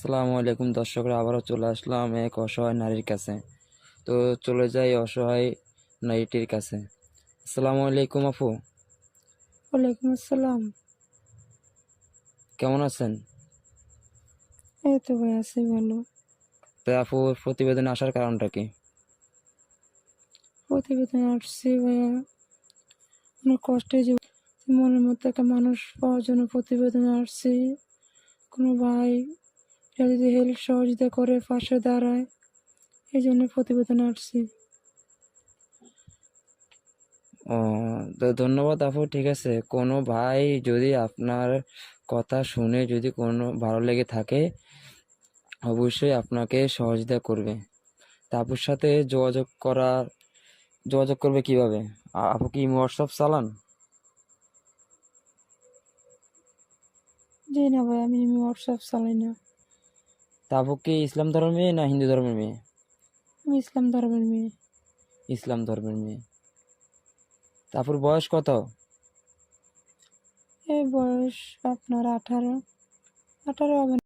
আসসালামু আলাইকুম দর্শকরা আবারও চলে আসলাম এক অসহায় নারীর কাছে। তো চলে যাই অসহায় নারীটির কাছে। আসসালামু আলাইকুম আপু। ওয়ালাইকুম আসসালাম। কেমন আছেন? এই তো ভাই আছি ভালো। তো আপু প্রতিবেদনে আসার কারণটা কি? প্রতিবেদন আসছি ভাইয়া। অনেক কষ্টে যে মনের মতো একটা মানুষ পাওয়ার জন্য প্রতিবেদন আসছি। কোনো ভাই কেউ যদি হেল্প সহযোগিতা করে পাশে দাঁড়ায়। এই জন্য প্রতিবেদন আসছি ও তো ধন্যবাদ আপু ঠিক আছে। কোনো ভাই যদি আপনার কথা শুনে যদি কোনো ভালো লেগে থাকে অবশ্যই আপনাকে সহযোগিতা করবে। তা আপুর সাথে যোগাযোগ করার যোগাযোগ করবে কীভাবে? আপু কি হোয়াটসঅ্যাপ চালান? জি না ভাই আমি হোয়াটসঅ্যাপ চালাই না। তা আপু কি ইসলাম ধর্মের মেয়ে না হিন্দু ধর্মের মেয়ে? আমি ইসলাম ধর্মের মেয়ে। ইসলাম ধর্মের মেয়ে। তারপর বয়স কত? এই বয়স আপনার আঠারো। আঠারো হবে।